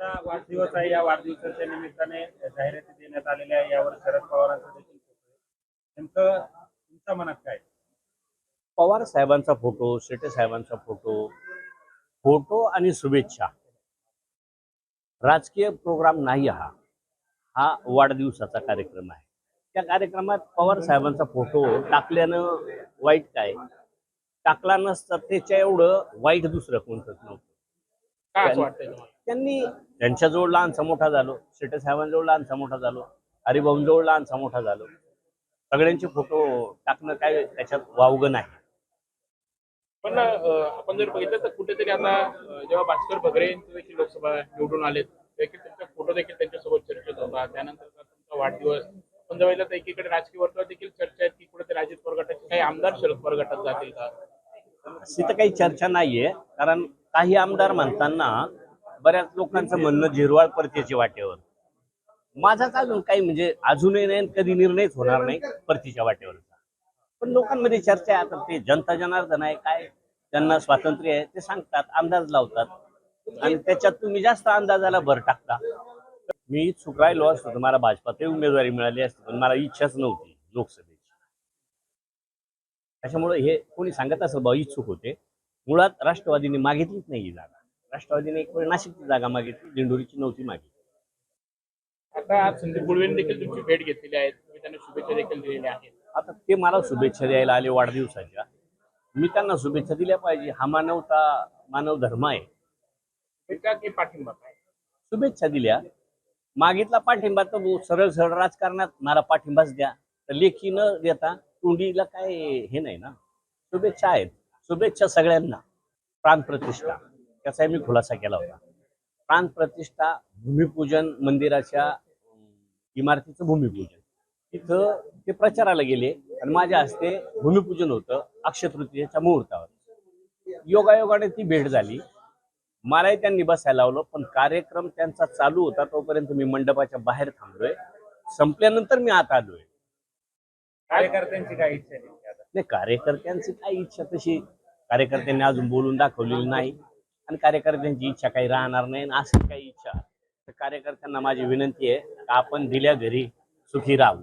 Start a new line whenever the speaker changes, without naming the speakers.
आता वाढदिवस आहे. या वाढदिवसाच्या निमित्ताने जाहिराती देण्यात आलेल्या आहे. यावर शरद पवारांचं देखील फोटो आहे. नेमकं तुमच्या मनात काय
पवार साहेबांचा फोटो शेटे साहेबांचा फोटो फोटो आणि शुभेच्छा. राजकीय प्रोग्राम नाही हा. हा वाढदिवसाचा कार्यक्रम आहे. त्या कार्यक्रमात पवार साहेबांचा फोटो टाकल्यानं वाईट काय? टाकला नसता त्याच्या एवढं वाईट दुसरं कोणतंच नव्हतं. त्यांनी त्यांच्याजवळ लहानसा मोठा झालो. शेटे साहेबांजवळ लहानसा मोठा झालो. हरिभाऊंजवळ लहानसा मोठा झालो. सगळ्यांचे फोटो टाकणं काय त्याच्यात वावगं नाही.
पण आपण जर बघितलं तर कुठेतरी आता जेव्हा भास्कर बगरे यांचे देखील लोकसभा निवडून आलेत देखील त्यांचा फोटो देखील त्यांच्यासोबत चर्चेत होता. त्यानंतर तुमचा वाढदिवस आपण जर बघितलं तर एकीकडे राजकीय वर्तुळात देखील चर्चा आहे की कुठेतरी अजित पवार गटाचे काही आमदार शरद पवार गटात जातील का?
अशी तर काही चर्चा नाहीये. कारण काही आमदार म्हणताना बऱ्याच लोकांचं म्हणणं झिरवाळ परतीच्या वाटेवर. माझाच अजून काही म्हणजे अजूनही नाही कधी निर्णयच होणार नाही परतीच्या वाटेवरचा. पण लोकांमध्ये चर्चा आहे आता ते जनता जनार्दन आहे काय त्यांना स्वातंत्र्य आहे ते सांगतात अंदाज लावतात. आणि त्याच्यात तुम्ही जास्त अंदाजाला भर टाकता. मी इच्छुक राहिलो असतो तर मला भाजपातही उमेदवारी मिळाली असती पण मला इच्छाच नव्हती लोकसभेची. त्याच्यामुळे हे कोणी सांगत असेल बा इच्छुक होते. मुळात राष्ट्रवादीने मागितलीच नाही ही जागा. राष्ट्रवादीने एक वेळ नाशिकची जागा मागितली दिंडोरीची नव्हती मागितली.
आता आज संदीप गुळवेंनी देखील तुमची भेट घेतलेली आहे. तुम्ही त्यांना शुभेच्छा देखील दिलेल्या आहेत.
आता ते मला शुभेच्छा द्यायला आले वाढदिवसाच्या. मी त्यांना शुभेच्छा दिल्या पाहिजे. हा मानवता मानव धर्म आहे.
की पाठिंबा? काय
शुभेच्छा दिल्या. मागितला पाठिंबा तर सरळ सरळ राजकारणात मला पाठिंबाच द्या. तर लेखी न देता तोंडीला काय हे नाही ना? शुभेच्छा आहेत. शुभेच्छा सगळ्यांना. प्राणप्रतिष्ठा. त्याचा मी खुलासा केला होता. प्राणप्रतिष्ठा भूमिपूजन मंदिराच्या इमारतीचं भूमिपूजन. तिथं ते प्रचाराला गेले आणि माझ्या हस्ते भूमिपूजन होतं अक्षय तृतीयेच्या मुहूर्तावर. योगायोगाने ती भेट झाली. मलाही त्यांनी बसायला लावलं पण कार्यक्रम त्यांचा चालू होता तोपर्यंत मी मंडपाच्या बाहेर थांबलोय. संपल्यानंतर मी आत आलोय.
कार्यकर्त्यांची काय इच्छा
नाही कार्यकर्त्यांची काय इच्छा तशी? कार्यकर्त्यांनी अजून बोलून दाखवलेली नाही. आणि कार्यकर्त्यांची इच्छा काही राहणार नाही आणि अशी काही इच्छा. तर कार्यकर्त्यांना माझी विनंती आहे आपण दिल्या घरी सुखी राहू.